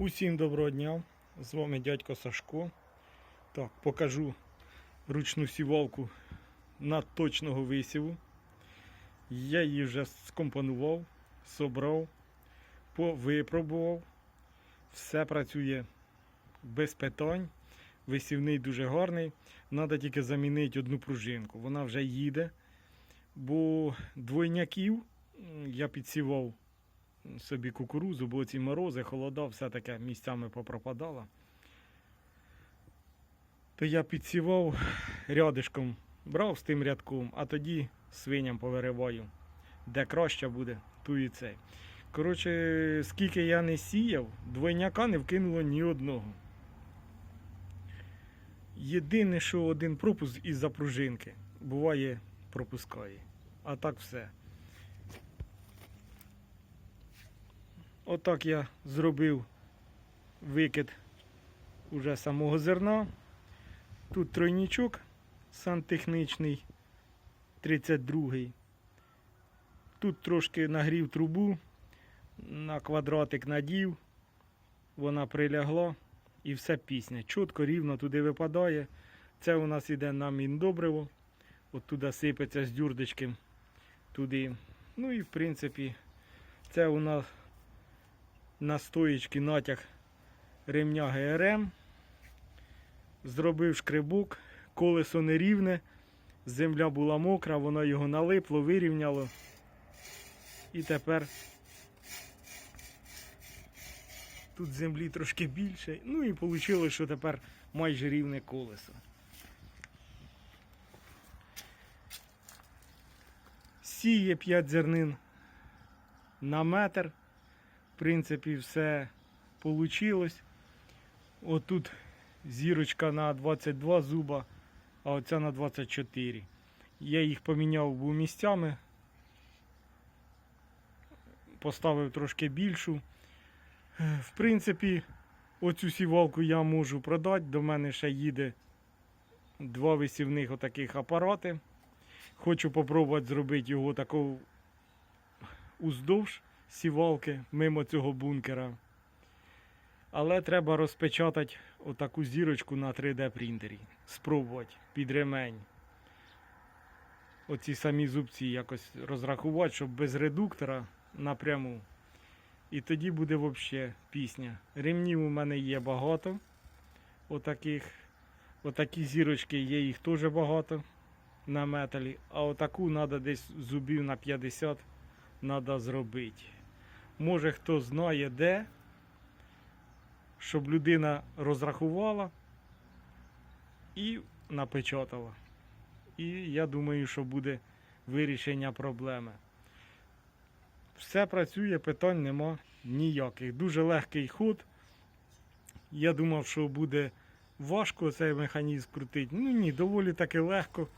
Усім доброго дня! З вами дядько Сашко. Так, покажу ручну сівалку на точного висіву. Я її вже скомпонував, собрав, випробував. Все працює без питань. Висівний дуже гарний. Треба тільки замінити одну пружинку. Вона вже їде. Бо двойняків я підсівав собі кукурузу, бо ці морози, холода, все таке місцями попропадало. То я підсівав рядишком, брав з тим рядком, а тоді свиням повириваю. Де краще буде, ту і цей. Коротше, скільки я не сіяв, двойняка не вкинуло ні одного. Єдине, що один пропуск із-за пружинки. Буває, пропускає. А так все. Отак я зробив викид уже самого зерна. Тут тройнічок сантехнічний 32-й. Тут трошки нагрів трубу, на квадратик надів, вона прилягла і все пісня. Чітко, рівно туди випадає. Це у нас іде на міндобриво. От туди сипеться з дюрдочки туди. Ну і в принципі, це у нас на стоїчки натяг ремня ГРМ. Зробив шкребок, колесо нерівне, земля була мокра, воно його налипло, вирівняло. І тепер тут землі трошки більше. Ну і вийшло, що тепер майже рівне колесо. Сіє 5 зернин на метр. В принципі, все вийшло. Отут зірочка на 22 зуба, а оця на 24. Я їх поміняв був місцями. Поставив трошки більшу. В принципі, оцю сівалку я можу продати. До мене ще їде два висівних отаких апарати. Хочу попробувати зробити його такого уздовж сівалки мимо цього бункера. Але треба розпечатати отаку зірочку на 3D принтері. Спробувати під ремень. Оці самі зубці якось розрахувати, щоб без редуктора напряму. І тоді буде взагалі пісня. Ремнів у мене є багато. Отаких. Отакі зірочки є, їх теж багато на металі. А отаку треба десь зубів на 50 треба зробити. Може хто знає де, щоб людина розрахувала і напечатала. І я думаю, що буде вирішення проблеми. Все працює, питань нема ніяких. Дуже легкий ход. Я думав, що буде важко цей механізм крутити. Ну ні, доволі таки легко.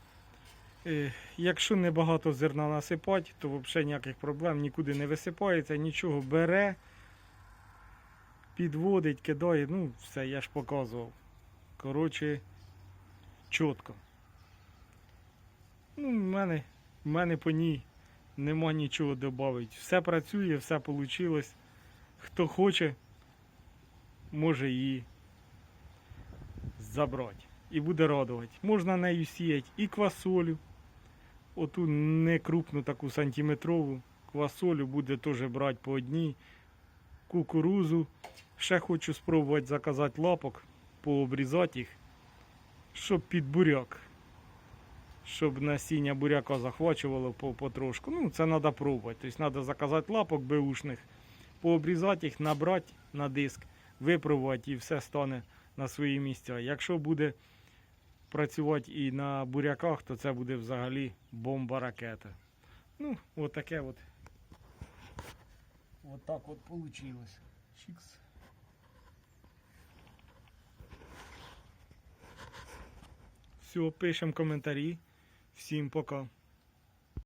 Е, Якщо не багато зерна насипати, то взагалі ніяких проблем нікуди не висипається, нічого бере, підводить, кидає. Ну, все, я ж показував. Коротше, чітко. Ну, в мене, в мене по ній нема нічого додати. Все працює, все вийшло. Хто хоче, може її забрати. І буде радувати. Можна нею сіяти і квасолю. Оту не крупну таку сантиметрову квасолю буде теж брати по одній. Кукурузу. Ще хочу спробувати заказати лапок, пообрізати їх, щоб під буряк. Щоб насіння буряка захвачувало потрошку. Ну, це треба пробувати. Тобто треба заказати лапок беушних, пообрізати їх, набрати на диск, випробувати і все стане на свої місця. Якщо буде працювати і на буряках, то це буде взагалі бомба-ракета. Ну, от таке от. От так от вийшло. Чікс. Все, пишемо коментарі. Всім пока.